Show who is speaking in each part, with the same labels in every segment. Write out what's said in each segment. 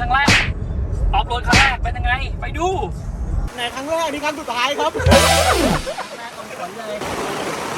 Speaker 1: ครั้งแรกออฟโรดครั้งแรกเป็นยังไง ไปดู
Speaker 2: ในครั้งแรกนี่ครั้งสุดท้ายครับ
Speaker 1: ครับ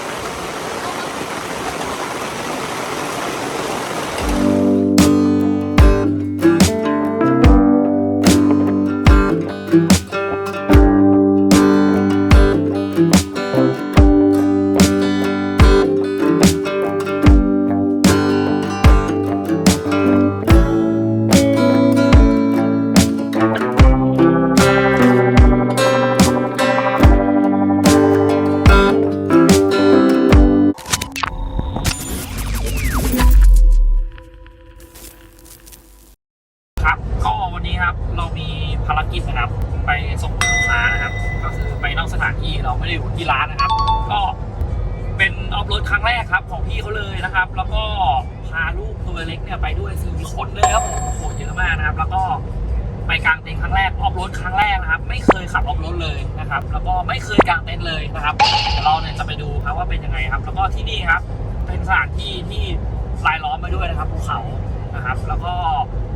Speaker 1: นะครับ แล้วก็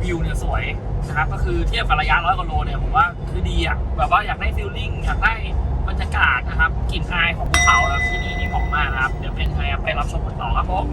Speaker 1: วิวเนี่ยสวยนะครับก็คือเทียบกับระยะร้อยกว่าโลเนี่ยผมว่าคือดีอะแบบว่าอยากได้ฟิลลิ่งอยากได้บรรยากาศนะครับกลิ่นอายของภูเขาแล้วที่นี่นี่เหมาะมากนะครับ เดี๋ยวเป็นไงครไปรับชมกันต่อครับผม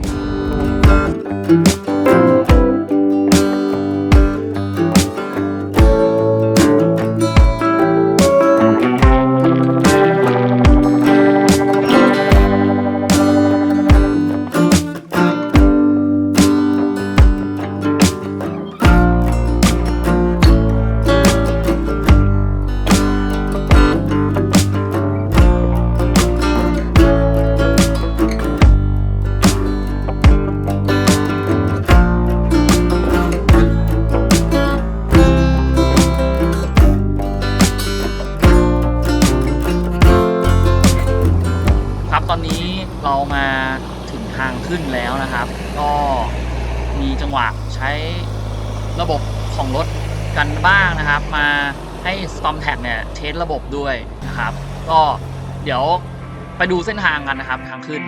Speaker 1: ระบบด้วยนะครับ ก็เดี๋ยวไปดูเส้นทางกันนะครับทางขึ้น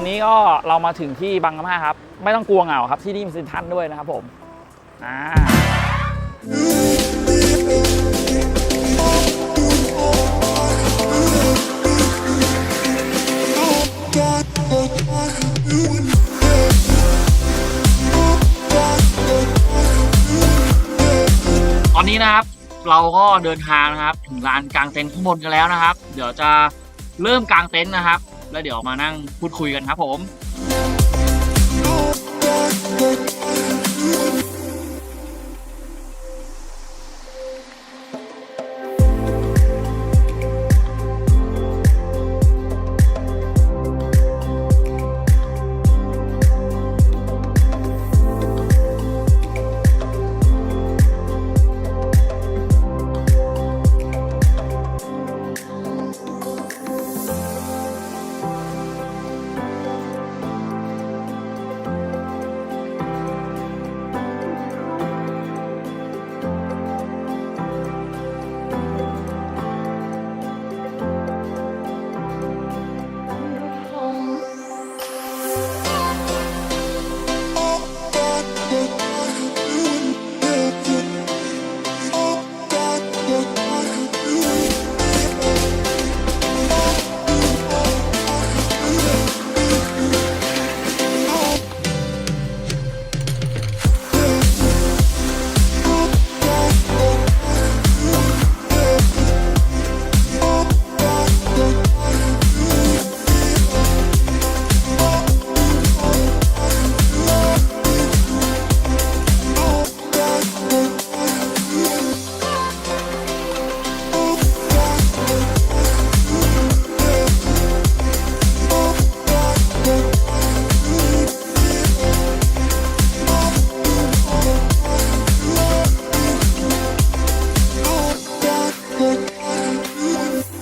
Speaker 1: อนนี้ก็เรามาถึงที่บางกะมาครับ ไม่ต้องกลัวเหงาครับที่นี่มีซ็นทันด้วยนะครับผมอ่าตอนนี้นะครับเราก็เดินทางนะครับ ถึงลานกลางเต็นท์ข้างบนกันแล้วนะครับ เดี๋ยวจะเริ่มกลางเต็นท์นะครับ แล้วเดี๋ยวมานั่งพูดคุยกันครับผม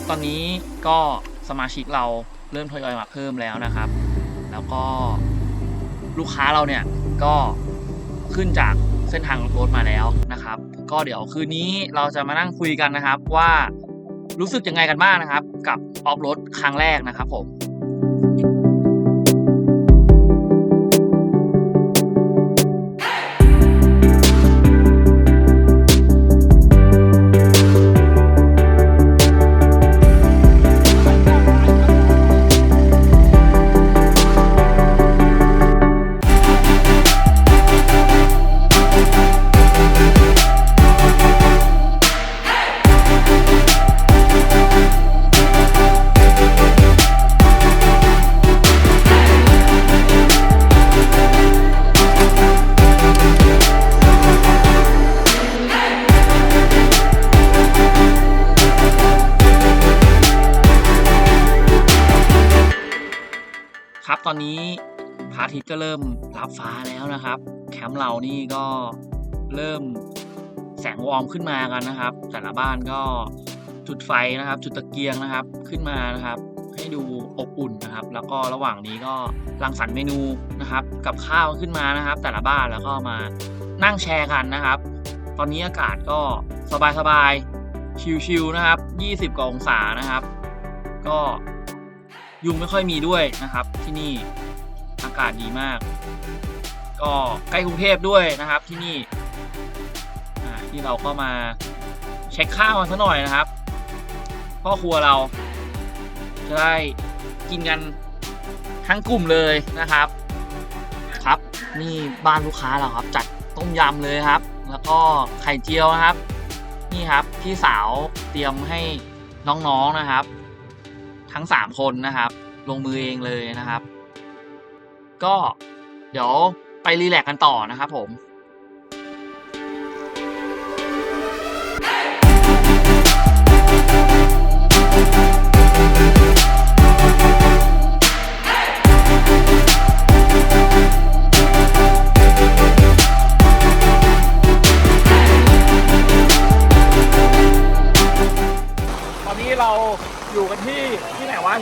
Speaker 1: ตอนนี้ก็สมาชิกเราเริ่มทยอยมาเพิ่มแล้วนะครับ แล้วก็ลูกค้าเราเนี่ยก็ขึ้นจากเส้นทางรถมาแล้วนะครับ ก็เดี๋ยวคืนนี้เราจะมานั่งคุยกันนะครับว่ารู้สึกยังไงกันบ้างนะครับ กับออฟรถครั้งแรกนะครับผม วอร์มขึ้นมากันนะครับ แต่ละบ้านก็จุดไฟนะครับ จุดตะเกียงนะครับขึ้นมานะครับ ให้ดูอบอุ่นนะครับ แล้วก็ระหว่างนี้ก็รังสรรค์เมนูนะครับ กับข้าวขึ้นมานะครับ แต่ละบ้านแล้วก็มานั่งแชร์กันนะครับ ตอนนี้อากาศก็สบายๆชิลๆนะครับ 20กว่าองศานะครับ ก็ยุงไม่ค่อยมีด้วยนะครับ ที่นี่อากาศดีมาก ก็ใกล้กรุงเทพด้วยนะครับที่นี่ ที่เราก็มาเช็คข้าวกันซะหน่อยนะครับพ่อครัวเราจะได้กินกันทั้งกลุ่มเลยนะครับ ครับนี่บ้านลูกค้าเราครับ จัดต้มยำเลยครับ แล้วก็ไข่เจียวนะครับ นี่ครับพี่สาวเตรียมให้น้องๆนะครับ ทั้ง3คนนะครับ ลงมือเองเลยนะครับ ก็เดี๋ยวไปรีแลกซ์กันต่อนะครับผม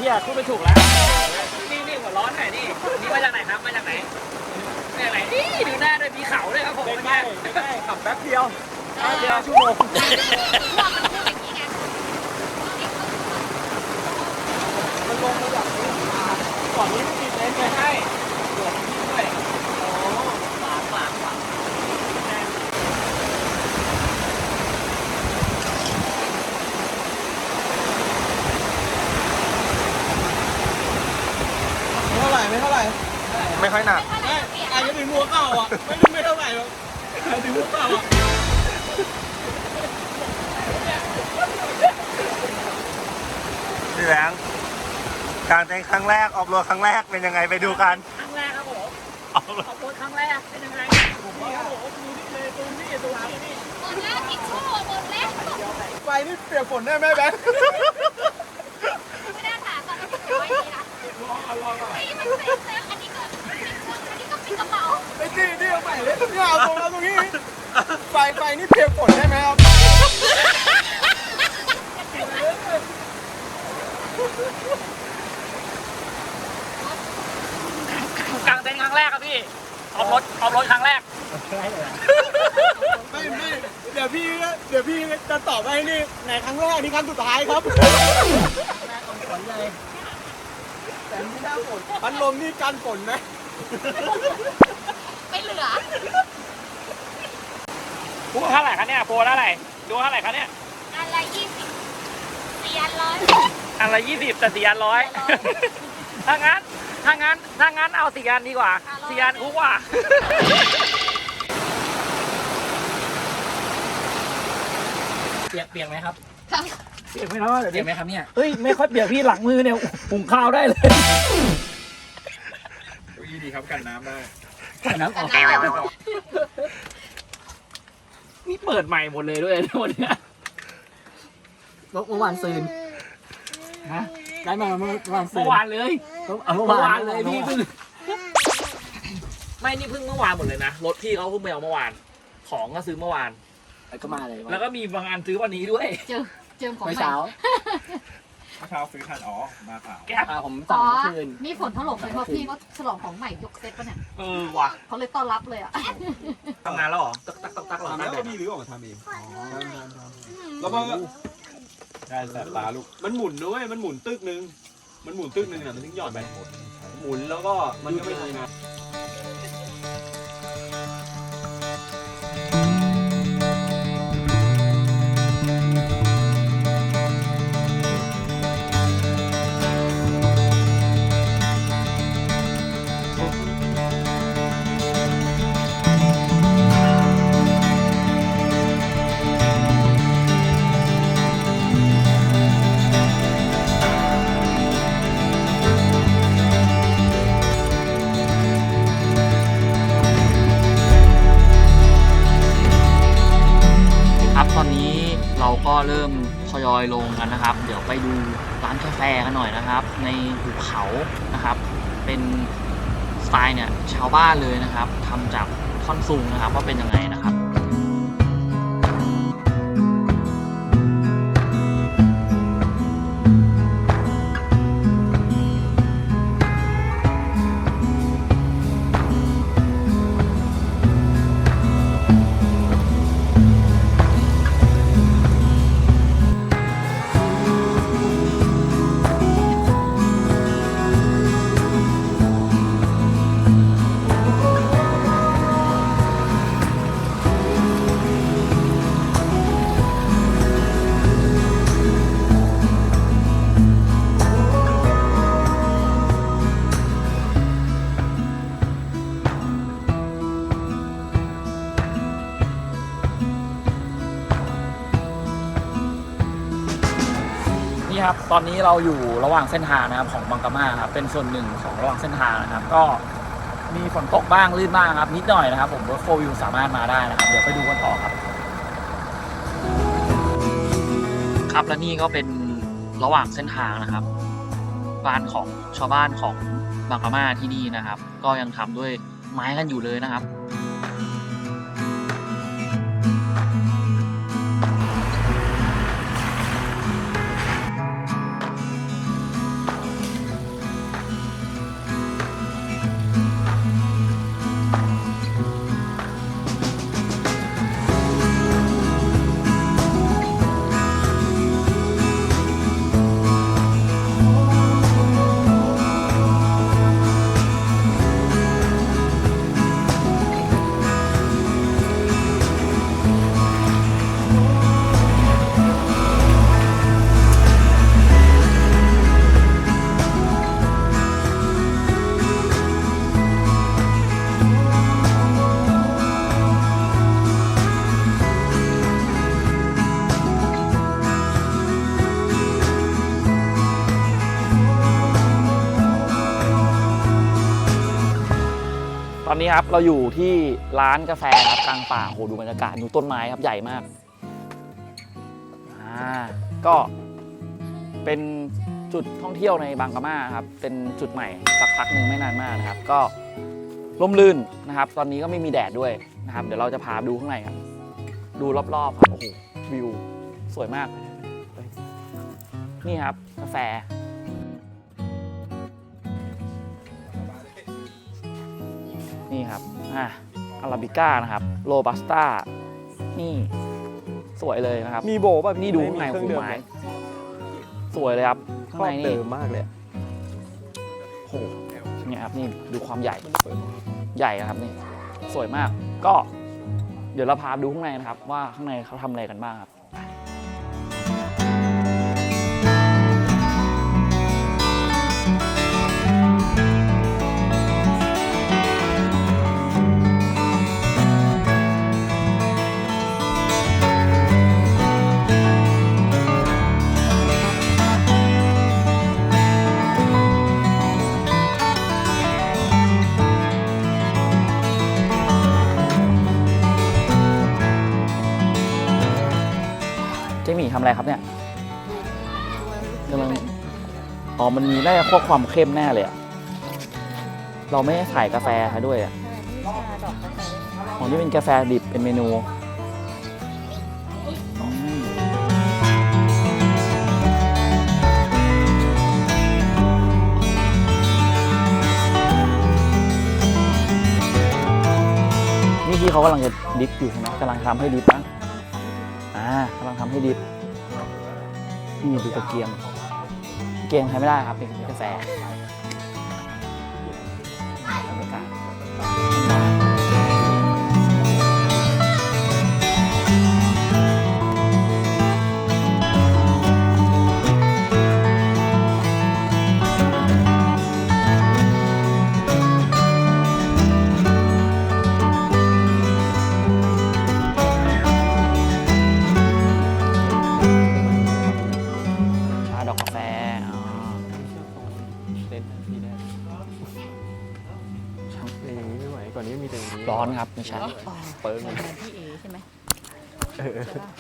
Speaker 1: เฮียพูดไม่ถูกแล้ว นี่นี่หัวร้อนหน่อยนี่ นี่มาจากไหนครับ มาจากไหนมาจากไหนนี่ดูหน้าด้วยมีเขาด้วยครับผม
Speaker 2: ใกล้ๆใกล้ๆขับแป๊บเดียวแป๊บเดียวชั่วโมงมันลงมาจากนี้ก่อนนี้ไม่ติดเลนไง
Speaker 1: ใช่หัวนี้ด้วย
Speaker 2: โอ้
Speaker 1: ฝาฝาฝา
Speaker 2: ไม่เท่าไหร่ไม่เท่าไหร่
Speaker 3: ไม่ค่อยหนัก
Speaker 2: ไม่อาจจะถึงหัวเก่าอะ ไม่รู้ไม่เท่าไหร่หรอกอาจจะถึงหัวเก่าอะ
Speaker 3: พี่แบงค์การเต้นครั้งแรกออกรถครั้งแรกเป็นยังไงไปดูกัน
Speaker 1: ครั้งแรกครับผม
Speaker 3: ออกรถ
Speaker 1: ขับรถครั้งแรกเป็นยังไง
Speaker 2: นี่ครับผมดูนี่เลยตูนนี่ตูนนี่นี่
Speaker 4: หมดแล้วทิชชู่หมดแล้ว
Speaker 2: ไฟนี่เปียกฝนได้ไหมแบงค์ ไอ้ที่นี่เอาใหม่เลยเนี่ยเอาตรงเอาตรงนี้ไฟไฟนี่เปียกฝนได้ไหมครับ
Speaker 1: กลางเต็นท์ครั้งแรกครับพี่ออกรถออกรถครั้งแรก
Speaker 2: ไม่ไม่เดี๋ยวพี่เดี๋ยวพี่จะตอบให้นี่ในครั้งแรกนี่ครั้งสุดท้ายครับ แต่ไม่น่าฝนพัดลมนี่กันฝนไหม
Speaker 4: ไม่เหลือ
Speaker 1: พูดเท่าไหร่คะเนี่ยโพลเท่าไหร่ดูเท่าไหร่คะเนี่ย
Speaker 4: อันละยี่สิบสี่อันร้อย
Speaker 1: อันละยี่สิบแต่สี่อันร้อยถ้างั้นถ้างั้นถ้างั้นเอาสี่อันดีกว่าสี่อันคุ้มกว่า เปียกเปียกไหมครับ เปียกไหมเนาะเดี๋ยวเปียกไหมครับเนี่ยเอ้ยไม่ค่อยเปียกพี่หลังมือเนี่ยหุงข้าวได้เลย
Speaker 3: วิธีครับกันน้ำได้
Speaker 1: ใส่น้ำออกนี่เปิดใหม่หมดเลยด้วยวันเนี้ย
Speaker 2: เมื่อวานซืน
Speaker 1: ฮะ
Speaker 2: ได้มาเมื่อวานซื
Speaker 1: เมื่
Speaker 2: น
Speaker 1: อวานเลย
Speaker 2: เอาเมื่
Speaker 1: เมื่
Speaker 2: อวาว
Speaker 1: อานนเลยพี่เพิ่งไม่นี่เพิ่งเมื่อวานหมดเลยนะรถพี่เขาเพิ่งไปเอาเมื่อวาน ของก็ซื้อเมื่อวาน
Speaker 2: ก็มาเลย
Speaker 1: แล้วก็มีบางอันซื้อวันนี้ด้วย
Speaker 4: เจอ เจอของ
Speaker 2: ไป
Speaker 4: ใหม่
Speaker 2: เช้าเมื่อเช้าซื้อทันอ๋อมาสาว
Speaker 1: แก๊ป
Speaker 5: อ่าผม
Speaker 4: อ๋
Speaker 5: สั่ง
Speaker 4: อ
Speaker 5: เมื่อคืน
Speaker 4: นี่ฝนถล่มเลยเพราะพี่ก็ฉลองของใหม่ยกเซ็ตปะเนี่ย
Speaker 1: เออว่ะ
Speaker 4: เขาเลยต้อนรับเลยอะ
Speaker 1: ทำงานแล้วเหรอ
Speaker 5: ตักตักตักตักหรอ
Speaker 2: ทำ
Speaker 5: ตั้
Speaker 2: แล้
Speaker 5: ง
Speaker 2: ว
Speaker 5: แต่
Speaker 2: ก็มีหรือออกมาทำเองแล้วมันก็ได้แสบตาลูก มันหมุนด้วยมันหมุนตึกนึง มันหมุนตึกนึงอะมันถึงหยอดไปหมุนแล้วก็มันก็ไม่ทำงาน
Speaker 1: อยลงกันนะครับ เดี๋ยวไปดูร้านกาแฟกันหน่อยนะครับ ในภูเขานะครับ เป็นสไตล์เนี่ยชาวบ้านเลยนะครับทำจากท่อนซุงนะครับว่าเป็นยังไงนะครับ ครับตอนนี้เราอยู่ระหว่างเส้นทางนะครับของบังกามาครับเป็นส่วนหนึ่งของระหว่างเส้นทางนะครับ ก็มีฝนตกบ้างลื่นบ้างครับ นิดหน่อยนะครับ ผมรถโฟวิวสามารถมาได้นะครับ เดี๋ยวไปดูกันต่อครับ ครับและนี่ก็เป็นระหว่างเส้นทางนะครับ บ้านของชาวบ้านของบางกะมาที่นี่นะครับ ก็ยังทำด้วยไม้กันอยู่เลยนะครับ ครับ เราอยู่ที่ร้านกาแฟครับกลางป่าโหดูบรรยากาศดูต้นไม้ครับใหญ่มากอ่าก็เป็นจุดท่องเที่ยวในบางกะมาครับ เป็นจุดใหม่สักพักหนึ่งไม่นานมากนะครับ ก็ร่มรื่นนะครับ ตอนนี้ก็ไม่มีแดดด้วยนะครับ เดี๋ยวเราจะพาดูข้างในครับ ดูรอบๆครับโอ้โหวิวสวยมาก นี่ครับกาแฟ นี่ครับ อะอาราบิก้านะครับ โรบัสต้า นี่ สวยเลยนะครับ
Speaker 3: มีโบป่ะ
Speaker 1: นี่ดูข้างในคู่ไม้ สวยเลยครับ ข้างในนี่
Speaker 3: เติมมากเลย
Speaker 1: โหเนี่ยครับ นี่ดูความใหญ่ ใหญ่นะครับนี่ สวยมาก ก็ เดี๋ยวเราพาไปดูข้างในนะครับ ว่าข้างในเขาทำอะไรกันบ้างครับ ทำอะไรครับเนี่ยกำลังอ๋อมันมีได้จะควบความเข้มแน่เลยอะเราไม่ได้ใส่กาแฟมาด้วยอะอ๋อนี่เป็นกาแฟดิบเป็นเมนูนี่พี่เขากำลังจะดิฟอยู่ใช่ไหมกำลังทำให้ดิฟนะอ่ากำลังทำให้ดิฟ นี่ดูตะเกียง เกียงใช้ไม่ได้ครับเป็นกระแส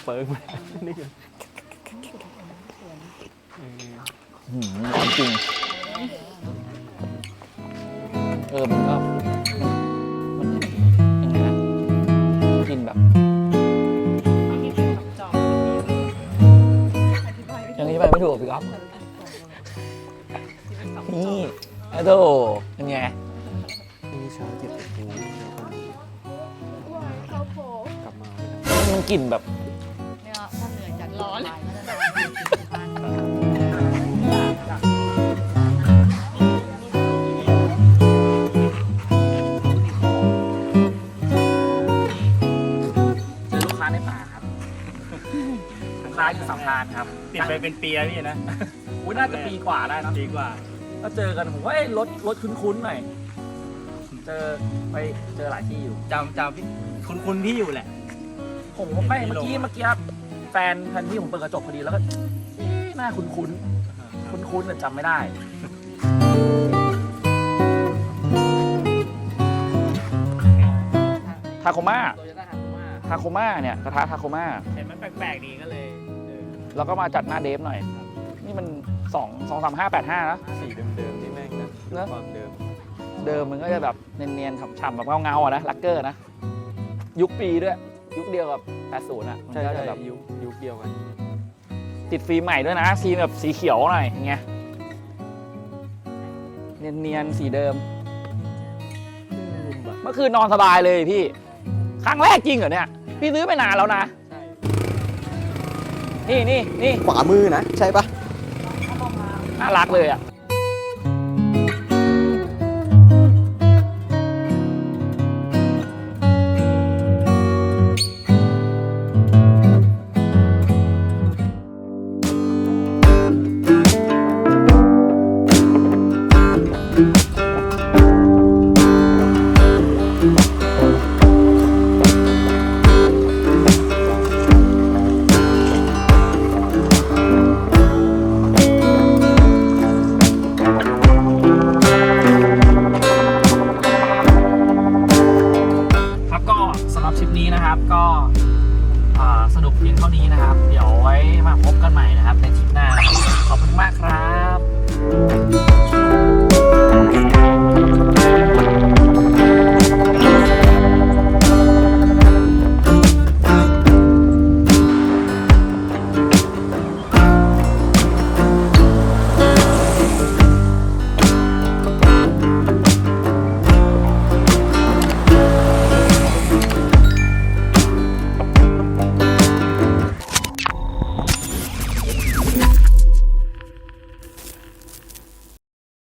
Speaker 2: เปิงมันนี่ไงเอ
Speaker 1: หืมร้อนจริง เออ มันก็มันยังไงนะกินแบบ
Speaker 5: จอง
Speaker 1: ยังนี้ไปไม่ถูกพี่ก๊อฟนี่ไอ้โต ค้าอยู่สัมพานครับ
Speaker 3: ติดไปเป็นปีแล้วพี่นะ
Speaker 1: อุ้ยน่าจะปีกว่าได้นะ
Speaker 3: ปีกว่า
Speaker 1: ก็เจอกันผมว่าเอ้ยรถรถคุ้นๆหน่อยเจอไปเจอหลายที่อยู่
Speaker 3: จำจำพี่คุณคุณพี่อยู่แหละ
Speaker 1: ผมก็ไม่เมื่อกี้เมื่อกี้แฟนแฟนพี่ผมเปิดกระจกพอดีแล้วก็เอ๊ะหน้าคุ้นๆคุ้นๆแต่จำไม่ได้ ทาโคมาทาโคมาเนี่ยกระทะทาโคมา
Speaker 3: เห็นมันแปลกๆดีก็เลยเออ
Speaker 1: แล้วก็มาจัดหน้าเดฟหน่อย นี่มันสองสองสามห้าแปดห้านะ
Speaker 2: สีเดิมๆนี่แม่งนะ
Speaker 1: เนอะ
Speaker 2: ความเดิม
Speaker 1: เดิมมันก็จะแบบเนียนๆฉ่ำๆแบบเงาๆอะนะลักเกอร์นะ ยุคปีด้วย ยุคเดียวกับ 80 อะ มัน
Speaker 2: ใช่
Speaker 1: ก็
Speaker 2: ใช่
Speaker 1: จะแบบ
Speaker 2: ยุคยุคเดียวกัน
Speaker 1: ติดฟิล์มใหม่ด้วยนะฟิล์มแบบสีเขียวหน่อยอย่างเงี้ยเนียนๆสีเดิม เมื่อคืนนอนสบายเลยพี่ ครั้งแรกจริงเหรอเนี่ย พี่ซื้อไปนานแล้วนะ นี่นี่นี่
Speaker 6: ขวามือนะ ใช่ปะ
Speaker 1: น่ารักเลยอะ เท่านี้นะครับ เดี๋ยวไว้มาพบกันใหม่นะครับในคลิปหน้า